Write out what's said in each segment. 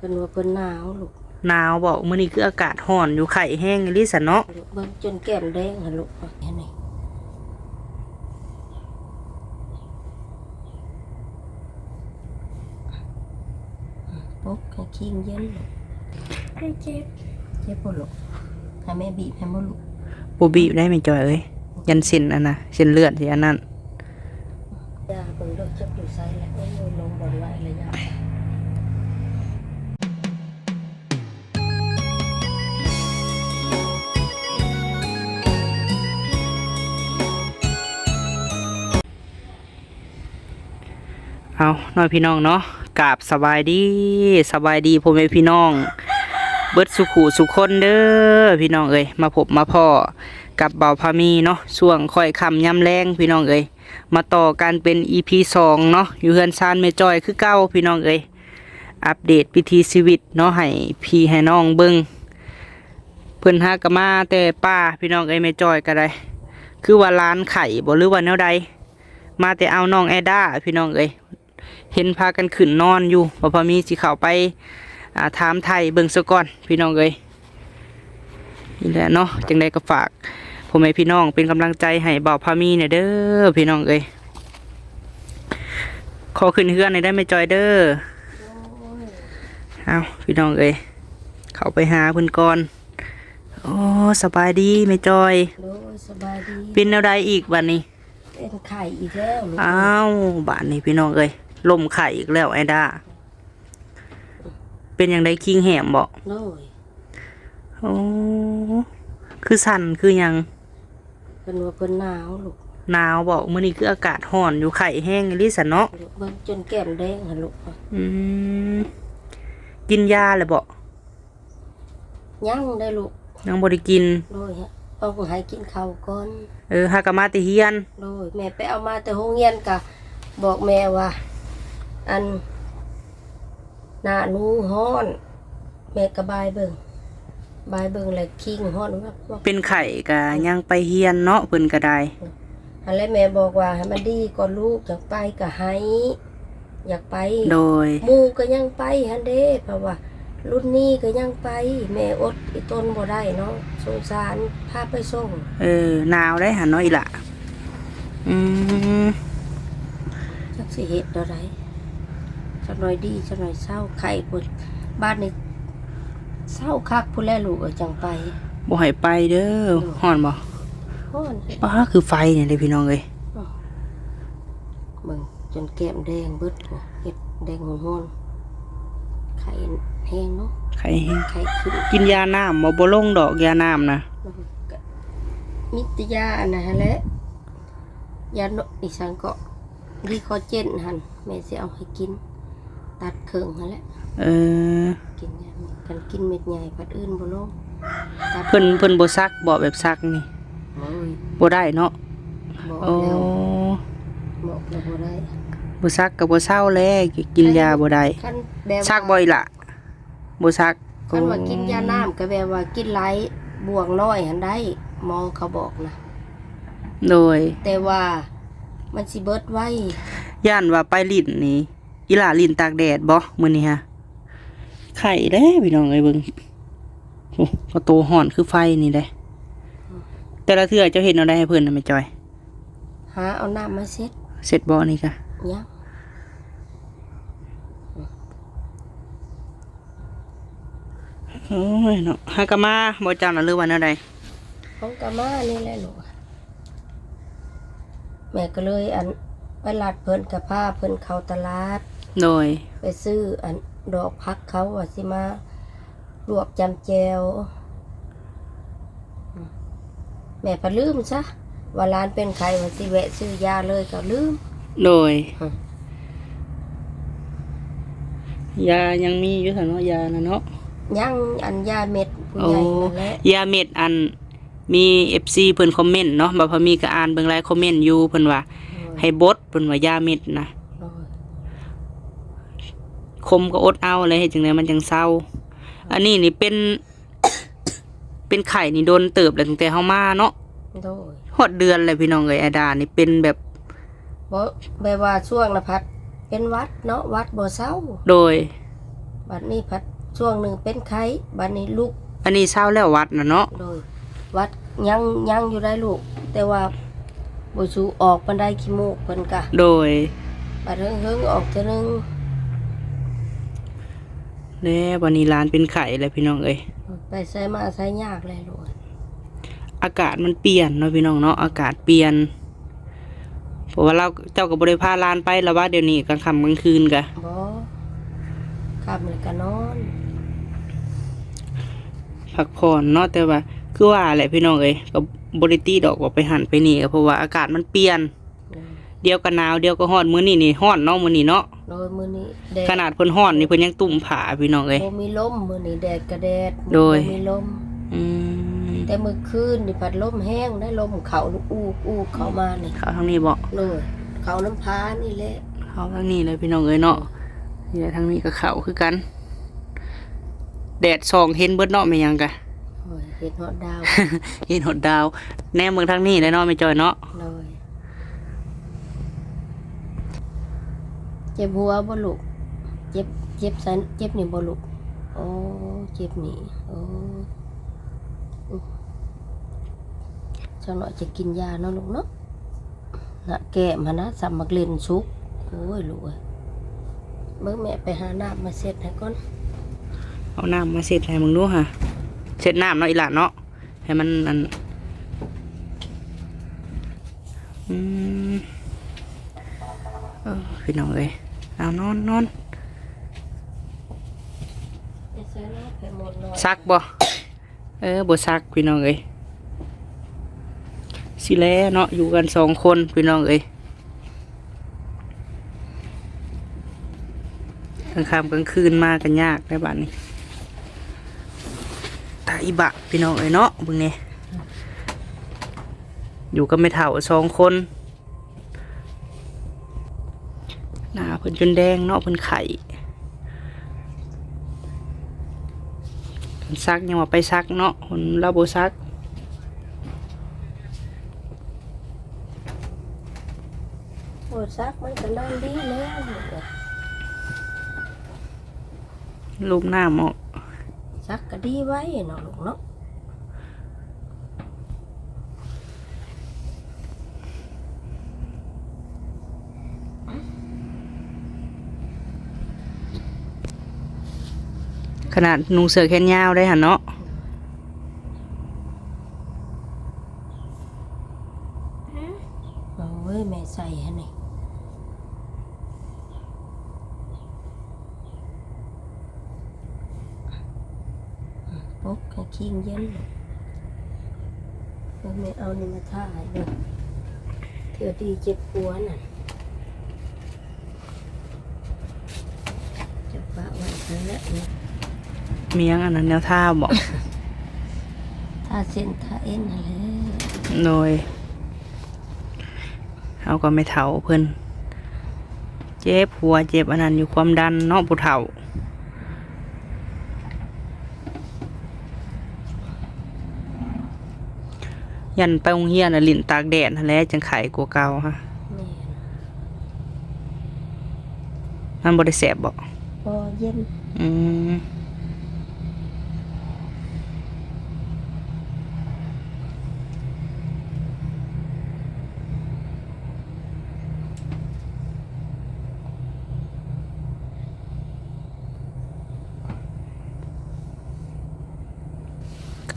เป็นว่าเพิ่นหนาวลูกหนาวบอกมื้อนี้คืออากาศร้อนอยู่ไข่แห้งอีหลิสันเนาะลูกเบิ่งจนแก้มแดงหั่นลูกเห็นไหมปุ๊บให้ขี้เย็นลูกให้เจ็บเจ็บบ่ลูกให้แม่บีบให้บ่ลูกบ่บีบได้ไหมจอยเอ้ยยันเส้นอันน่ะเส้นเลือดสิอันนั้นยาเบิ่งเลิกจับอยู่ไสแล้วโอ้ยลงบ่ไหวเลยยา เอาน้อยพี่น้องเนาะกราบสบายดีสบายดีพ่อแม่พี่น้อง เบิดสุขุสุขคนเด้อพี่น้องเอ้ยมาพบมาพ่อกับเบาพามีเนาะช่วงค่อยคำย่ำแรงพี่น้องเอ้ยมาต่อกันเป็น EP สองเนาะอยู่เฮือนซานเมจอยคือเก้าพี่น้องเอ้ยอัปเดตพิธีชีวิตเนาะให้พี่ให้น้องเบิงเพิ่อนหากมาแต่ป้าพี่น้องเอ้ยเมจอยก็ได้ คือว่าร้านไข่บ่หรือว่าแนวใดมาแต่เอาน้องแอด้าพี่น้องเอ้ย เห็นพากันขึ้นนอนอยู่บ่พอมีสิเข้าไปอ่าถามไทยเบิ่งซะก่อนพี่น้องเอ้ยนี่แหละเนาะจังใดก็ฝากพ่อแม่พี่น้องเป็นกำลังใจให้เบาพามีเนี่ยเด้อพี่น้องเอ้ยขอขึ้นเฮือนหน่อยได้ไหมจอยเด้อเอาพี่น้องเอ้ยเข้าไปหาเพิ่นก่อน โอ้สบายดีไหมจอยโดยสบายดีเป็นแนวใดอีกบัดนี้ เป็นไข่อีกแล้วลูกอ้าวบ้านนี้พี่น้องเอ้ย ลมไข่อีกแล้วไอ้ด้า เป็นอย่างไดคิงแหมบอกโดยโอ้คือสั่นคือหยังเป็นว่าเพิ่นหนาวลูกหนาวบอกมื้อนี้คืออากาศร้อนอยู่ไข่แห้งอีหลิสันเนาะลูกเบิ่งจนแก้มแดงหั่นลูกอืมกินยาเลยบอกยังได้ลูกยังบ่ได้กิน โดยฮะเอาให้กินข้าวก่อนเออหากะมาแติเฮียน โดยแม่ไปเอามาแต่โรงเรียนกะบอกแม่ว่า อันหน้าหนูฮ้อน แม่ก็บายเบิ่งบายเบิ่งแล้วคิงฮ้อนว่าว่าเป็นไข่กะยังไปเฮียนเนาะเพิ่นก็ได้อันแล้วแม่บอกว่าให้มันดีก่อนลูกอยากไปก็ให้ อยากไปโดยหมู่ก็ยังไปฮันเด้เพราะว่า รุ่นนี้ก็ยังไป แม่อดอีต้นบ่ได้เนาะสงสารพาไปส่ง เออหนาวได้หันเนาะอีหละอืมจักสิเฮ็ดเท่าไร จักหน่อยดีจักหน่อยเศร้าไข่พุ่นบ้านนี้เศร้าคักผู้นแลลูกเอาจังไปบ่ให้ไปเด้อฮ้อนบ่ฮ้อนป้าคือไฟเนี่ยเด้พี่น้องเอ้ยเบิ่งจนแก้มแดงเบิดน่ะเฮ็ดแดงฮ้อนๆไข่แห้งเนาะไข่แห้งไข่ขึ้นกินยาน้ำบ่บ่ลงดอกยาน้ำนะแล้วก็มิตรยาอันนั้นหั่นแหละยาโนอีสังก็ดีคอเจนหั่นแม่สิเอาให้กิน ตัดเครื่องหั่นแหละเออกินยาเม็ดกันกินเม็ดใหญ่พัดอื่นบ่ลงตัดเพิ่นเพิ่นบ่ซักบ่แบบซักนี่โอ้ยบ่ได้เนาะบอกโอ้แล้วบอกแล้วบ่ได้บ่ซักก็บ่เศร้าแลกินยาบ่ได้คันแบบซักบ่อีหล่ะบ่ซักคันว่ากินยาน้ำก็แบบว่ากินหลายบวกน้อยหันได้หมอเขาบอกนะ โดย แต่ว่ามันสิเบิดไว้ ย่านว่าไปลิ้นนี่ อีหล่าลิ้นตากแดดบ่มื้อนี้ฮะไข่เด้พี่น้องเอ้ยเบิ่งโอ้ก็โตฮ้อนคือไฟนี่เด้แต่ละเทื่อเจ้าเฮ็ดเอาได้ให้เพิ่นน่ะแม่จอย หาเอาน้ำมาเซ็ตเสร็จบ่นี่กะยังโอ้ยเนาะหากะมาบ่เจ้าน่ะหรือว่าแนวใดของกามานี่แหละลูกแม่ก็เลยอันไปลาดเพิ่นกับผ้าเพิ่นเข้าตลาด โดย ไปซื้ออันดอกพักเขาว่าสิมาลวกจำแจวแม่พะลืมซะว่าร้านเป็นใครว่าสิแวะซื้อยาเลยก็ลืมโดยอืมยายังมีอยู่ซั่นเนาะยาน่ะเนาะยังอันยาเม็ดผู้โอ้ใหญ่นั่นแหละยาเม็ดอันมีเอฟซีเพิ่นคอมเมนต์เนาะบ่พอมีก็อ่านเบิ่งหลายคอมเมนต์อยู่เพิ่นว่า ให้บดเพิ่นว่ายาเม็ดนะโอ้ย คมก็อดเอาเลยเฮ็ดจังไดมันจังเศร้า อันนี้นี่เป็น เป็นไข่นี่โดนเติบแล้วตั้งแต่เฮามาเนาะโดยฮอดเดือนเลยพี่น้องเอ้ยอาดานี่เป็นแบบบ่แบบว่าช่วงนะพัด เป็นวัดเนาะวัดบ่เศร้า โดย บัดนี้พัดช่วงหนึ่งเป็นไข้บัดนี้ลูก อันนี้เศร้าแล้ววัดนะเนาะโดย วัดยังยังอยู่ได้ลูก แต่ว่าบ่สูออกบันไดขี้มูกเพิ่นกะ โดย บัดเฮิงเฮิงๆออกเทื่อนึง แน่วันนี้ร้านเป็นไข่เลยพี่น้องเอ้ยไปใส่มาใส่ยากเลยลูกอากาศมันเปลี่ยนเนาะพี่น้องเนาะอากาศเปลี่ยนเพราะว่าเราเจ้ากับบริพาลานไปแล้วว่าเดี๋ยวนี้กลางค่ำกลางคืนกะบ่ขับเลยก็นอนพักผ่อนเนาะแต่ว่า คือว่าแหละพี่น้องเอ้ยกับบริตีดอกว่าไปหันไปนี่ก็เพราะว่าอากาศมันเปลี่ยน เดียวก็หนาวเดียวก็ร้อนมื้อนี้นี่ร้อนเนาะมื้อนี้เนาะโดยมื้อนี้แดดขนาดเพิ่นร้อนนี่เพิ่นยังตุ่มผาพี่น้องเอ้ยบ่มีลมมื้อนี้แดดก็แดดโดยบ่มีลมอืมแต่มื้อคืนนี่พัดลมแห้งได้ลมเขาอูอูเข้ามานี่เข้าทางนี้บ่เลยเขาน้ำพานี่แหละเข้าทางนี้เลยพี่น้องเอ้ยเนาะนี่แหละทางนี้ก็เข้าคือกัน แดดส่องเห็นเบิดเนาะแม่ยังกะโอ้ยเห็ดฮอดดาวเห็นหดดาวแน่เมืองทางนี้เลยเนาะไม่จอยเนาะเลยเจ็บหัวบ่ลูกเจ็บเจ็บสันเจ็บนี่บ่ลูกโอ้เจ็บนี่โอ้อุ๊ยจังหน่อยจะกินยาเนาะลูกเนาะน่ะแก้มานะสำมักเลนชุกโอ้ยลูกเอ้ยเบิ่งแม่ไปหาน้ำมาเซ็ตให้ก่อนเอาน้ำมาเสร็จให้มึงดูค่ะเสร็จน้ำเนาะอีหลานเนาะให้มันอันอืมเออพี่น้องเลย เอานอนนอนไปใส่น้ำไปหมดเลยซักบ่เออบ่ซักพี่น้องเอ้ยสิแลเนาะอยู่กันสองคนพี่น้องเอ้ยกลางค่ำกลางคืนมากันยากในบ้านนี้ตาอีบะพี่น้องเอ้ยเนาะเบึงนี่อยู่กันไม่เท่าสองคนหน้า เพิ่นจนแดงเนาะเพิ่นไข่เพิ่นซักยังว่าไปซักเนาะคนเราบ่ซักโอ้ซักมันก็นอนดีแล้วลูกเอ้ยรูปหน้าหมอกซักก็ดีไว้เนาะลูกเนาะ นาดนุงเสือแขนยาวได้หันเนาะโอ้ยแม่ใส่ให้นี่ปุ๊กให้คิงเย็นลูกแล้วแม่เอานี่มาท่าให้ด้วยเถื่อดีเจ็บปัวน่ะจะปะไว้นั่นแหละ เนี่ยมียังอันนั้นแนวท่าบอกท่าเส้นท่าเอ็นอะไรโดยเอาก็ไม่เท่าเพิ่นเจ็บหัวเจ็บอันนั้นอยู่ความดันเนาะผู้เฒ่ายันไปโรงเรียนน่ะลิ้นตากแดดนั่นแหละจังไข้กว่าเก่าฮะแม่นมันบ่ได้แสบบ่พอเย็น อืม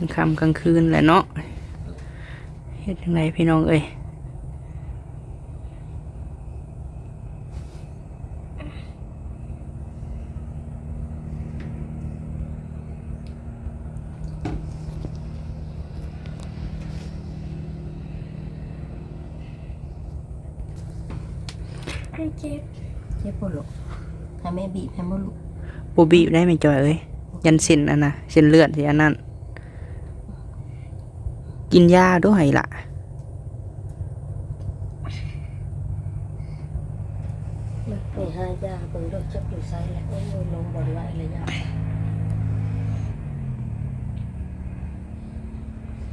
างค่ำกลางคืนแหละเนาะเฮ็ดยังไงพี่น้องเอ้ยให้เจ็บเจ็บปวดลูกให้แม่บีบให้บ่ลูกบ่บีบได้ไหมจอยเอ้ยยันเส้นอันน่ะเส้นเลือดสิอันนั้น กินยาด้วยล่ะ ไปหายาเบิ่งดอกจับอยู่ไสแล้วโอ้ยลงบ่ไหวเลยยา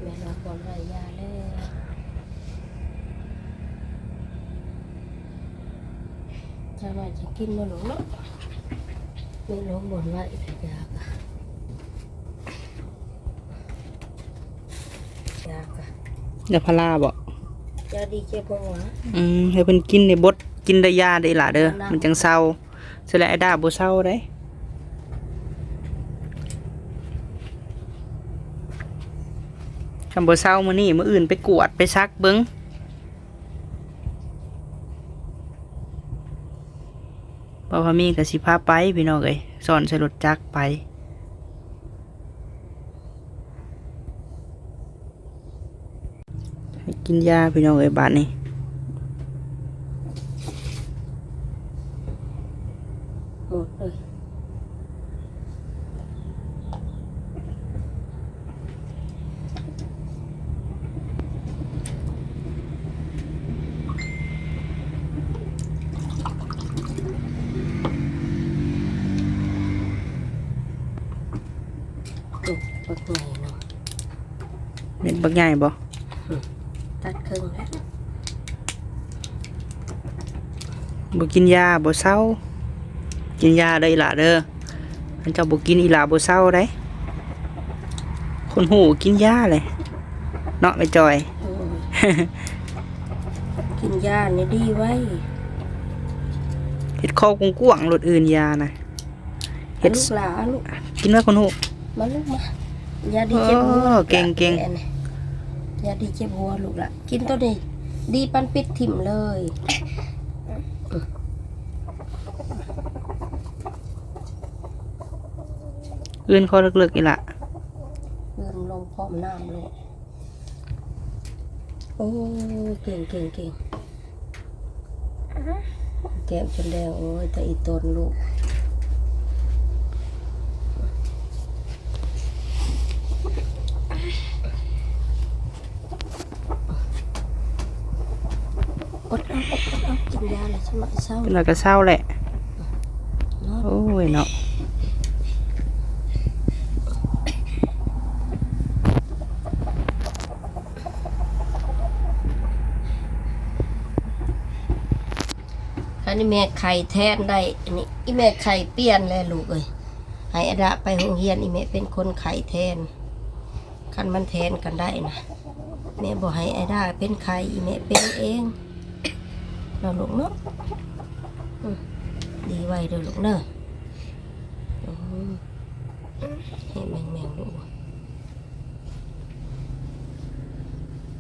แม่รับบ่ไหวยาแล้วจะว่าจะกินบ่ลูกเนาะไม่ร้องบ่นว่าอีกอยากอะ อยากอะเดี๋ยวพาราบ่ยาดีเจ็บหัวอืมให้เพิ่นกินในบดกินได้ยาได้ล่ะเด้อมันจังเศร้าสิแล้วไอ้ดาบ่เศร้าเด้คำบ่เศร้ามื้อนี้มื้ออื่นไปกวดไปซักเบิ่งบ่พามีก็สิพาไปพี่น้องเอ้ยสอนใส่รถจักรไป ให้ กินยาพี่น้องเอ้ยบาดนี้หมดเลยตุกปักใหญ่เนาะเม็ดบักใหญ่บ่ ตัดครึ่งแล้ว บ่กินยาบ่เศร้า กินยาได้ล่ะเด้ออันเจ้าบ่กินอีหลาบ่เศร้าได้คนหูกินยาเลยเนาะไม่จอยโอ้ยกินยานี่ดีไว้เฮ็ดคอกกวางๆรถอื่นยานะเฮ็ดลูกหลาลูกกินว่าคนหูมาลูกมายาดีเจ็บหัวโอ้เก่งเก่งแอนนี่ยาดีเจ็บหัวลูกละกินตัวนี้ดีปันปิดถิ่มเลย อื่นคอเลิกๆอีหละเพื่อนลงพร้อมน้ำเลยโอ้เก่งเก่งเก่งแก้มจนแดงโอ้ยแต่อีตนลูกอดเอาอดเอากินยาเลยใช่ไหมเศร้าเป็นแล้วก็เศร้าแหละเนาะโอ้ยเนาะ นนี้แม่ไข่แทนได้ อันนี้อีแม่ไข่เปลี่ยนแล้วลูกเอ้ยให้อดาไปโรงเรียนอีแม่เป็นคนไข่แทนคันมันแทนกันได้นะแม่บอกให้อดาเป็นไข่อีแม่เป็นเองเราลูกเนาะดีไว้เด้อลูกเนอะอืมให้แมงแมงๆลูก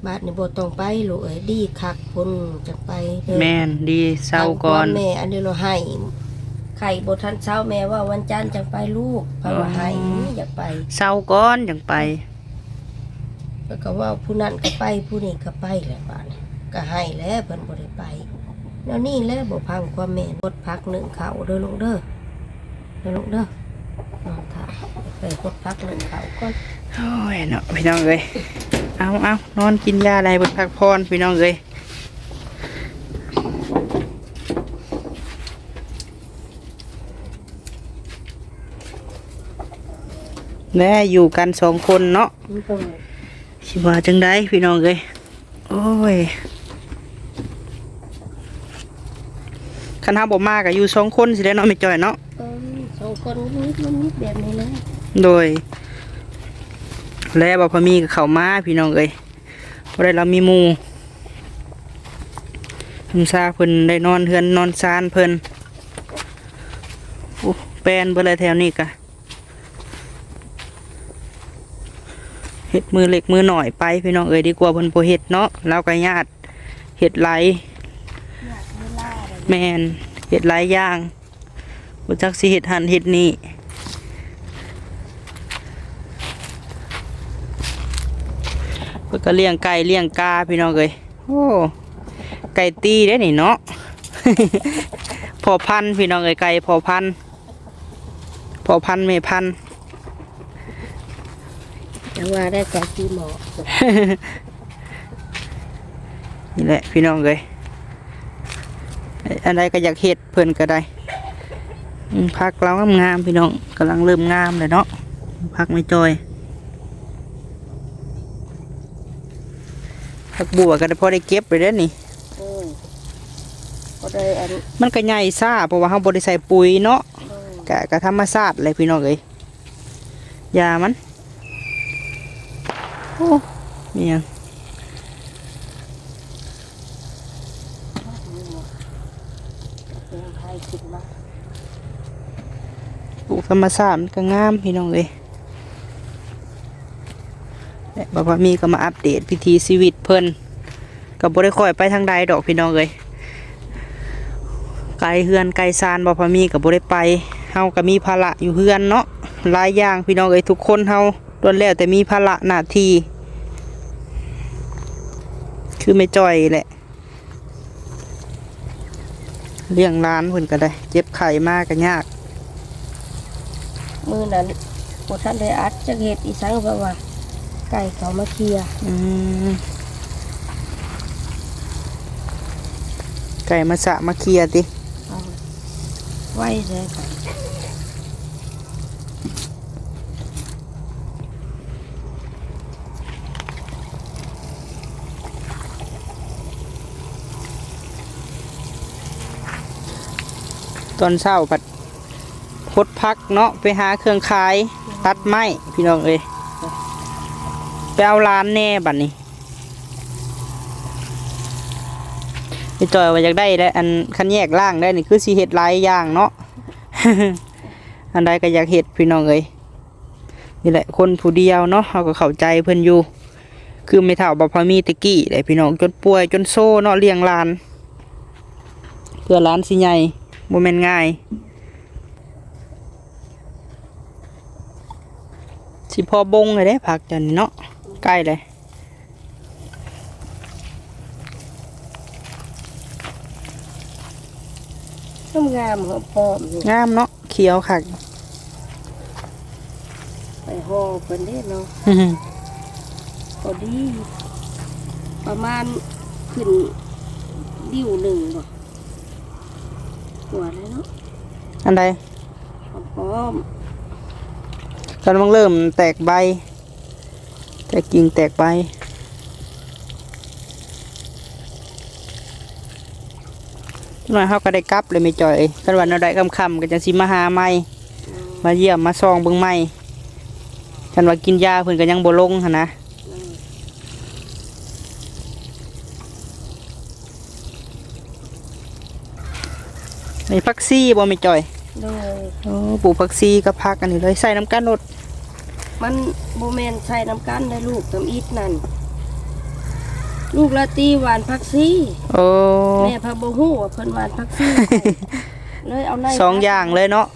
บาทนี่บ่ต้องไปลูกเอ้ยดีคักพุ่นจะไปเด้อแม่นดีเศร้าก่อนแม่อันนี้เราให้ไข่บทันเช้าแม่ว่าวันจันทร์จังไปลูกเพราะว่าให้อยากไป เศร้าก่อนจังไป แล้วก็ว่าผู้นั้นก็ไปผู้นี้ก็ไปแหละบ้านก็ให้แล้วเพิ่นบ่ได้ไปแล้วนี่แหละบ่พังความแม่นดพักหนึ่งเขาเด้อลูกเด้อเด้อลูกเด้อนอน ท่าไปกดพักหนึ่งเขาก่อนโอ้ยเนาะพี่น้องเอ้ยเอาเอานอนกินยาอะไรบนพักพรพี่น้องเอ้ยแม่อยู่กันสองคนเนาะมันก็สิว่าจังได้พี่น้องเอ้ยโอ้ยคันห้าบ่มากอะอยู่สองคนสิได้เนาะไม่จ่อยเนาะเออสองคนนิดมันนิดแบบนี้แหละ โดย แล้วบ่พมีกับเขามาพี่น้องเอ้ยบ่ได้เรามีมูคุณซาเพิ่นได้นอนเฮือนนอนซานเพิ่นแปนเบ่เลยแถวนี้กะเฮ็ดมือเล็กมือหน่อยไปพี่น้องเอ้ยดีกว่าเพิ่นบ่เฮ็ดเนาะเราก็ญาติเฮ็ดหลายแมนเฮ็ดหลายอย่างบ่จักสิเฮ็ดหันเฮ็ดนี่ เพิ่นก็เลี้ยงไก่เลี้ยงกาพี่น้องเอ้ยโอ้ไก่ตีได้นี่เนาะ พอพันธุ์พี่น้องเอ้ยไก่พอพันธุ์พอพันธุ์แม่พันธุ์แต่ว่าได้จากที่หมอ นี่แหละพี่น้องเอ้ยอันใดก็อยากเฮ็ดเพิ่นก็ได้อืมพักเรางามๆพี่น้องกำลังเริ่มงามเลยเนาะพักไม่จอย พักบัวก็ได้พอได้เก็บไปแล้วนี่เออก็ได้อันมันก็ใหญ่ซ่าเพราะว่าเราบ่ได้ใส่ปุ๋ยเนาะเออกะกะธรรมชาติเลยพี่น้องเอ้ยยามันโอ้มีหยังเป็นไทยขึ้นมาปลูกธรรมชาติมันก็งามพี่น้องเอ้ยและ บอกว่ามีก็มาอัปเดตพิธีชีวิตเพิ่นก็บ่ได้ค่อยไปทางใดดอกพี่น้องเอ้ยไกลเฮือนไกลซานบ่พอมีก็บ่ได้ไปเฮาก็มีภาระอยู่เฮือนเนาะหลายอย่างพี่น้องเอ้ยทุกคนเฮาล้วนแล้วแต่มีภาระหน้าที่คือไม่จ้อยแหละเลี้ยงร้านเพิ่นก็ได้ เจ็บไข้มากก็ยาก มือนั้นบ่ทันได้อัดจักเฮ็ดอีสังเพราะว่า ไก่เขามาเคลียร์อืมไก่มาสะมาเคลียร์ติเอาไว้เลยค่ตอนเช้าผัดพดพักเนาะไปหาเครื่องขาย ตัดไม้พี่น้องเอ้ย เอาร้านแน่บัดนี้ไอจอยว่าอยากได้แล้วอันคันแยกล่างได้นี่คือสีเห็ดลายย่างเนาะ อันใดก็อยากเห็ดพี่น้องเอ้ยนี่แหละคนผู้เดียวเนาะเขาก็เข้าใจเพิ่นอยู่ คือไม่เท่าบพอมีตะกี้เลยพี่น้องจนป่วยจนโซ่เนาะเลี้ยงลาน เพื่อล้านสิใหญ่บ่แม่นง่ายสิพอบงเลยเด้ผักจันเนาะ ใกล้เลยงามงามๆหอมปอมนี่งามเนาะเขียวคักไปห่อเพิ่นเด้เนาะพอดี ประมาณขึ้นดิ้วหนึ่งบ่หัวเลยเนาะอันใดหอมปอมกำลังเริ่มแตกใบ แตกกิ่งแตกใบหน่อยเขาก็ได้กลับเลยไม่จ่อยกันวันเราได้คำๆก็จะสิมาหาใหม่อืมมาเยี่ยมมาซองเบิ่งใหม่กันว่ากินยาเพิ่นก็ยังบ่ลงหั่นนะอืมในพักซี่บ่ไม่จ่อยโดยโอ้ปลูกผักซีกับผักอันนี้เลยใส่น้ำกันรด มันโบแมนใส่น้ำกันได้ลูกน้ำอิดนั่น ลูกละตีหวานพักซี่โอ้แม่พะโบฮู้ว่าเพิ่นหวานพักซี่ เลยเอาในสองอย่างเลยเนาะ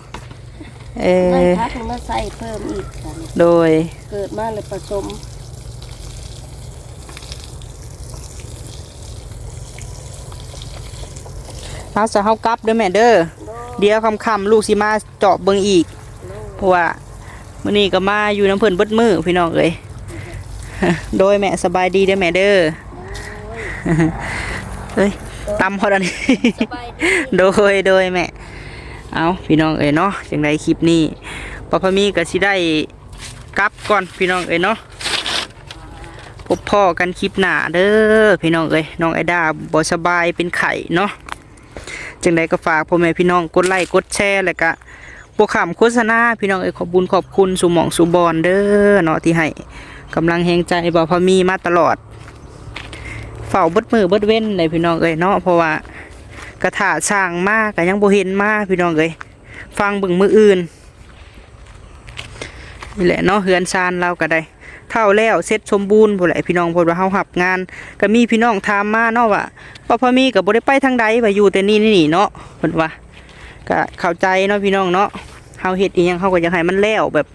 เอในอพักมาใส่เพิ่มอีกค่ะโดย เกิดมาเลยผสมเอาสะเฮากลับเด้อแม่เด้อเดี๋ยวคำๆลูกสิมาเจาะเบิ่งอีกเพราะว่า มื้อนี้ก็มาอยู่น้ำเพิ่นเบิดมือพี่น้องเอ้ยโดยแม่สบายดีเด้อแม่เด้อเฮ้ยตำพอดอันนี้โดยโดยแม่ เอาพี่น้องเอ้ยเนาะจังไดคลิปนี้ปอพมีก็สิได้กลับก่อนพี่น้องเอ้ยเนาะพบพ่อกันคลิปหน้าเด้อพี่น้องเอ้ยน้องไอดาบ่สบายเป็นไข่เนาะจังไดก็ฝากพ่อแม่พี่น้องกดไลค์กดแชร์แล้วก็ โปรขำโฆษณาพี่น้องเอ้ยขอบบุญขอบคุณสุหมองสุบอนเด้อเนาะที่ให้กำลังแหงใจบ่พะมีมาตลอด เฝ้าบดมือบดเว้นเลยพี่น้องเอ้ยเนาะเพราะว่ากระถาสร้างมากก็ยังบ่เห็นมากพี่น้องเอ้ยฟังบิ่งมืออื่นนี่แหละเนาะเฮือนซานเราก็ได้เท่าแล้วเสร็จสมบูรณ์พุ่นแหละพี่น้องพราะว่าเฮาหับงาน ก็มีพี่น้องถามมาเนาะว่าป้าพอมีก็บ่ได้ไปทางใดว่าอยู่แต่นี่นี่เนาะเพิ่นว่า ก็เข้าใจเนาะพี่น้องเนาะเฮาเฮ็ดอีหยังเฮาก็อยากให้มันแล้วแบบ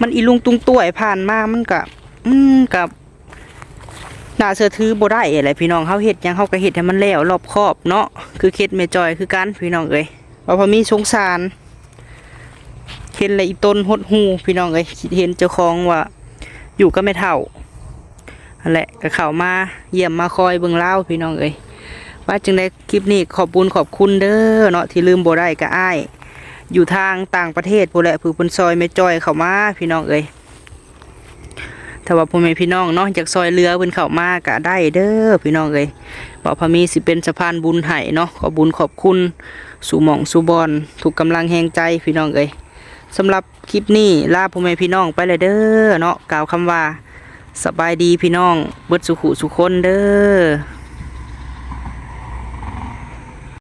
มันอีลุงตุงต้วผ่านมามันก็อืมกับน่าเชื่อถือบ่ได้อะไรพี่น้องเฮาเฮ็ดยังเฮาก็เฮ็ดให้มันแล้วรอบคอบเนาะคือเคล็ดแม่จอยคือกันพี่น้องเอ้ยว่าพอมีสงสารเห็นและอีต้นหดหูพี่น้องเอ้ยคิดเห็นเจ้าของว่า อยู่ก็ไม่เท่านั่นแหละก็เข้ามาเยี่ยมมาคอยเบิ่งเล่าวพี่น้องเอ้ย ว่าจึงได้คลิปนี้ขอบคุญขอบคุณเด้อเนาะที่ลืมบ่ได้ก็อ้าย อยู่ทางต่างประเทศผู้แหละผู้เพิ่นซอยแม่จอยเข้ามาพี่น้องเอ้ยถ้าว่าพ่อแม่พี่น้องเนาะจากซอยเรือเพิ่นเข้ามาก็ได้เด้อพี่น้องเอ้ยบอกพมีสิเป็นสะพานบุญให้เนาะขอบุญขอบคุณสู่หม่องสู่บอนถูกกำลังแหงใจพี่น้องเอ้ยสำหรับคลิปนี้ลาพ่อแม่พี่น้องไปเลยเด้อเนาะกล่าวคำว่าสบายดีพี่น้องเบิดสุขุสุคนเด้อ